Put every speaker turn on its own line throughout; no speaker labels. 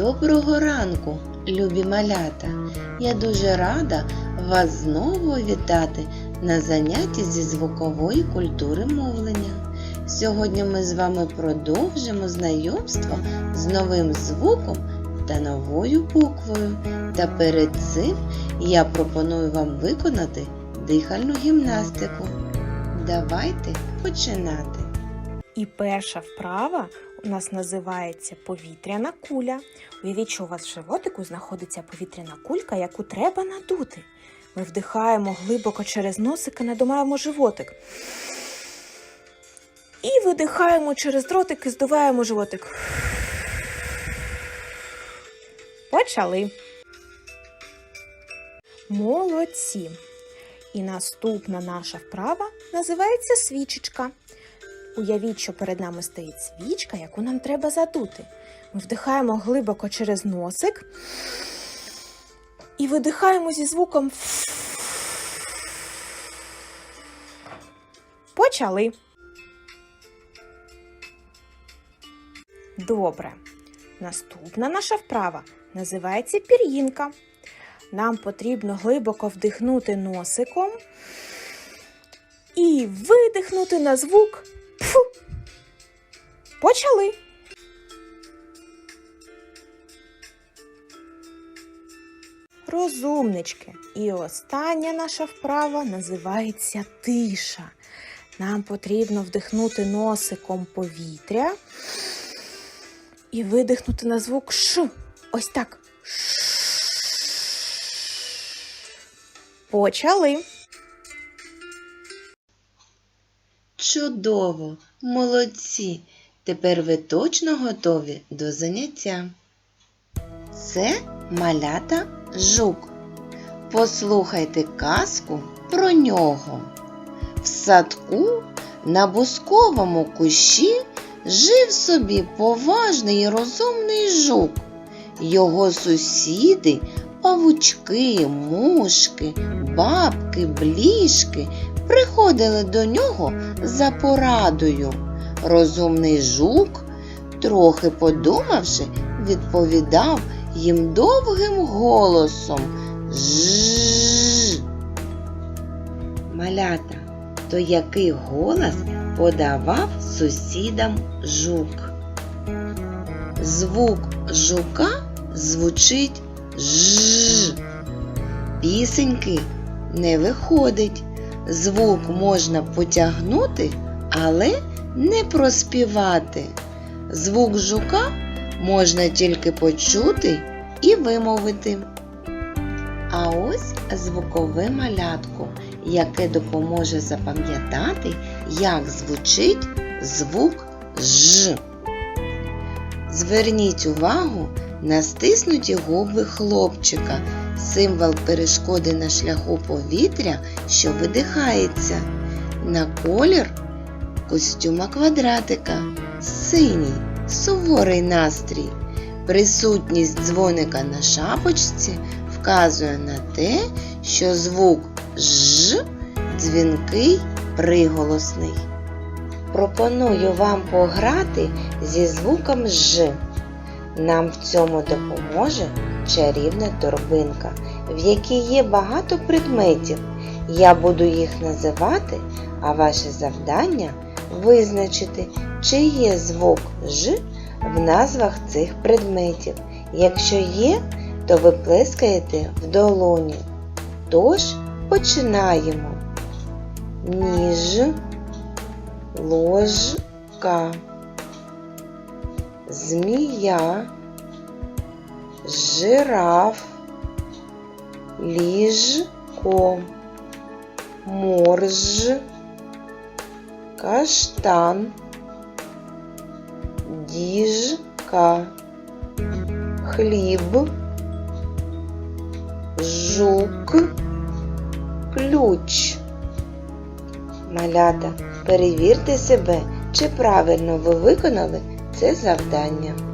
Доброго ранку, любі малята! Я дуже рада вас знову вітати на занятті зі звукової культури мовлення. Сьогодні ми з вами продовжимо знайомство з новим звуком та новою буквою. Та перед цим я пропоную вам виконати дихальну гімнастику. Давайте починати.
І перша вправа у нас називається повітряна куля. Уявіть, що у вас в животику знаходиться повітряна кулька, яку треба надути. Ми вдихаємо глибоко через носик і надуваємо животик. І видихаємо через ротик і здуваємо животик. Почали. Молодці. І наступна наша вправа називається свічечка. Уявіть, що перед нами стоїть свічка, яку нам треба задути. Ми вдихаємо глибоко через носик і видихаємо зі звуком. Почали. Добре. Наступна наша вправа називається пір'їнка. Нам потрібно глибоко вдихнути носиком і видихнути на звук Фу. Почали. Розумнички. І остання наша вправа називається тиша. Нам потрібно вдихнути носиком повітря і видихнути на звук Ш. Ось так. Ш. Почали.
Чудово! Молодці! Тепер ви точно готові до заняття. Це малята жук. Послухайте казку про нього. В садку на бусковому кущі жив собі поважний і розумний жук. Його сусіди, павучки, мушки, бабки, бліжки приходили до нього за порадою. Розумний жук, трохи подумавши, відповідав їм довгим голосом Жжж. Малята, то який голос подавав сусідам жук? Звук жука звучить жжж. Пісеньки не виходить. Звук можна потягнути, але не проспівати. Звук жука можна тільки почути і вимовити. А ось звукове малятко, яке допоможе запам'ятати, як звучить звук Ж. Зверніть увагу на стиснуті губи хлопчика, символ перешкоди на шляху повітря, що видихається, на колір костюма квадратика, синій, суворий настрій. Присутність дзвоника на шапочці вказує на те, що звук Ж дзвінкий приголосний. Пропоную вам пограти зі звуком Ж. Нам в цьому допоможе чарівна торбинка, в якій є багато предметів. Я буду їх називати, а ваше завдання визначити, чи є звук Ж в назвах цих предметів. Якщо є, то ви плескаєте в долоні. Тож починаємо. Ніж, ложка, змія, жираф, ліжко, морж, каштан, діжка, хліб, жук, ключ. Малята, перевірте себе, чи правильно ви виконали це завдання.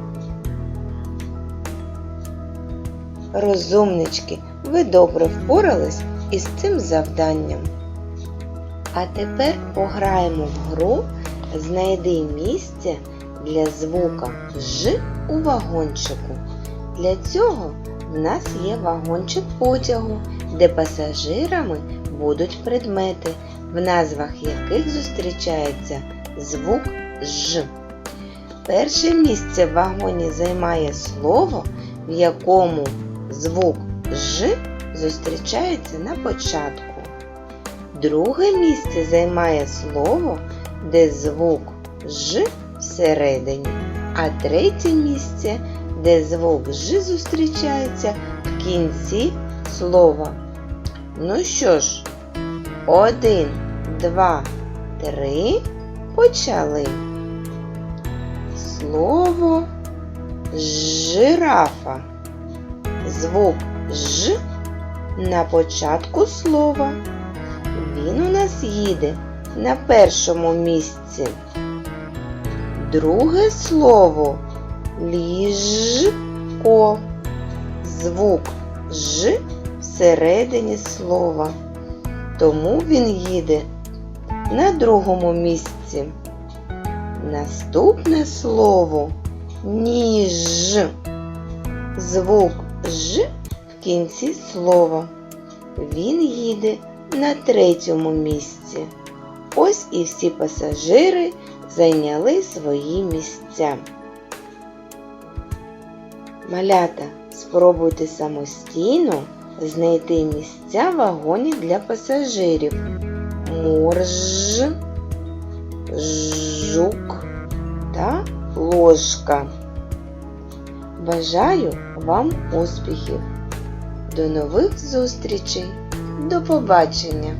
Розумнички, ви добре впорались із цим завданням. А тепер пограємо в гру Знайди місце для звука Ж у вагончику. Для цього в нас є вагончик потягу, де пасажирами будуть предмети, в назвах яких зустрічається звук Ж. Перше місце в вагоні займає слово, в якому звук Ж зустрічається на початку. Друге місце займає слово, де звук Ж всередині, а третє місце, де звук Ж зустрічається в кінці слова. Ну що ж, один, два, три, почали. Слово жирафа. Звук Ж на початку слова. Він у нас їде на першому місці. Друге слово ліжко. Звук Ж всередині слова. Тому він їде на другому місці. Наступне слово ніж. Звук Ж в кінці слова. Він їде на третьому місці. Ось і всі пасажири зайняли свої місця. Малята, спробуйте самостійно знайти місця в вагоні для пасажирів. Морж, жук та ложка. Бажаю вам успіхів! До нових зустрічей! До побачення!